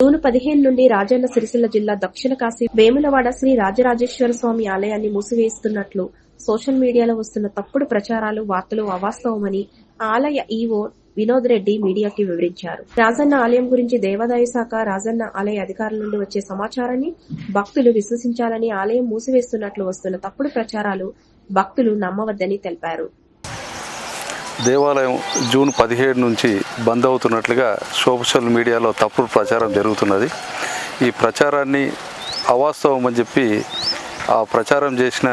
June పదిహేను నుండి రాజన్న సిరిసిల్ల జిల్లా దక్షిణ కాశీ వేములవాడ శ్రీ రాజరాజేశ్వర స్వామి ఆలయాన్ని మూసివేస్తున్నట్లు సోషల్ మీడియాలో వస్తున్న తప్పుడు ప్రచారాలు వార్తలు అవాస్తవమని ఆలయ ఈవో వినోద్ రెడ్డి మీడియాకి వివరించారు. రాజన్న ఆలయం గురించి దేవాదాయ శాఖ రాజన్న ఆలయ అధికారుల నుండి వచ్చే సమాచారాన్ని భక్తులు విశ్వసించాలని ఆలయం మూసివేస్తున్నట్లు వస్తున్న తప్పుడు ప్రచారాలు భక్తులు నమ్మవద్దని తెలిపారు. దేవాలయం జూన్ పదిహేడు నుంచి బంద్ అవుతున్నట్లుగా సోషల్ మీడియాలో తప్పుడు ప్రచారం జరుగుతున్నది. ఈ ప్రచారాన్ని అవాస్తవం అని చెప్పి ఆ ప్రచారం చేసిన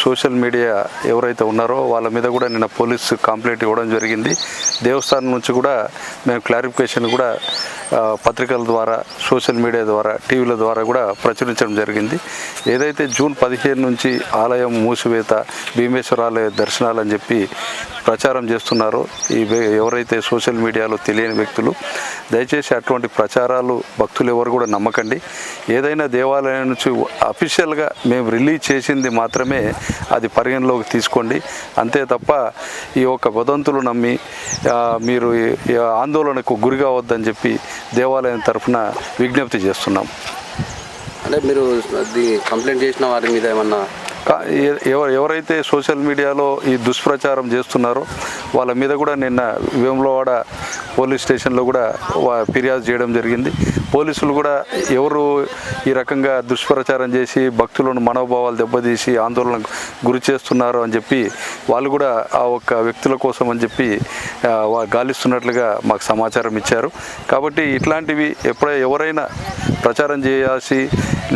సోషల్ మీడియా ఎవరైతే ఉన్నారో వాళ్ళ మీద కూడా నిన్న పోలీసు కంప్లైంట్ ఇవ్వడం జరిగింది. దేవస్థానం నుంచి కూడా మేము క్లారిఫికేషన్ కూడా పత్రికల ద్వారా సోషల్ మీడియా ద్వారా టీవీల ద్వారా కూడా ప్రచురించడం జరిగింది. ఏదైతే జూన్ పదిహేను నుంచి ఆలయం మూసివేత భీమేశ్వర ఆలయ దర్శనాలు అని చెప్పి ప్రచారం చేస్తున్నారో. ఈ ఎవరైతే సోషల్ మీడియాలో తెలియని వ్యక్తులు దయచేసి అటువంటి ప్రచారాలు భక్తులు ఎవరు కూడా నమ్మకండి. ఏదైనా దేవాలయం నుంచి అఫీషియల్గా మేము రిలీజ్ చేసింది మాత్రమే అది పరిగణలోకి తీసుకోండి. అంతే తప్ప ఈ యొక్క వదంతులు నమ్మి మీరు ఆందోళనకు గురి కావద్దని చెప్పి దేవాలయం తరఫున విజ్ఞప్తి చేస్తున్నాం. అంటే మీరు కంప్లైంట్ చేసిన వారి మీద ఏమన్నా ఎవరైతే సోషల్ మీడియాలో ఈ దుష్ప్రచారం చేస్తున్నారో వాళ్ళ మీద కూడా నిన్న వేములవాడ పోలీస్ స్టేషన్లో కూడా వా- ఫిర్యాదు చేయడం జరిగింది. పోలీసులు కూడా ఎవరు ఈ రకంగా దుష్ప్రచారం చేసి భక్తులను మనోభావాలు దెబ్బతీసి ఆందోళనకు గురి చేస్తున్నారు అని చెప్పి వాళ్ళు కూడా ఆ ఒక్క వ్యక్తుల కోసం అని చెప్పి గాలిస్తున్నట్లుగా మాకు సమాచారం ఇచ్చారు. కాబట్టి ఇట్లాంటివి ఎప్పుడై ఎవరైనా ప్రచారం చేయాల్సి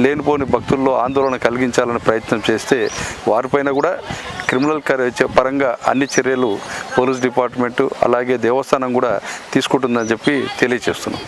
లేనిపోని భక్తుల్లో ఆందోళన కలిగించాలని ప్రయత్నం చేస్తే వారిపైన కూడా క్రిమినల్ పరంగా అన్ని చర్యలు పోలీస్ డిపార్ట్మెంటు అలాగే దేవస్థానం కూడా తీసుకుంటుందని చెప్పి తెలియజేస్తున్నాం.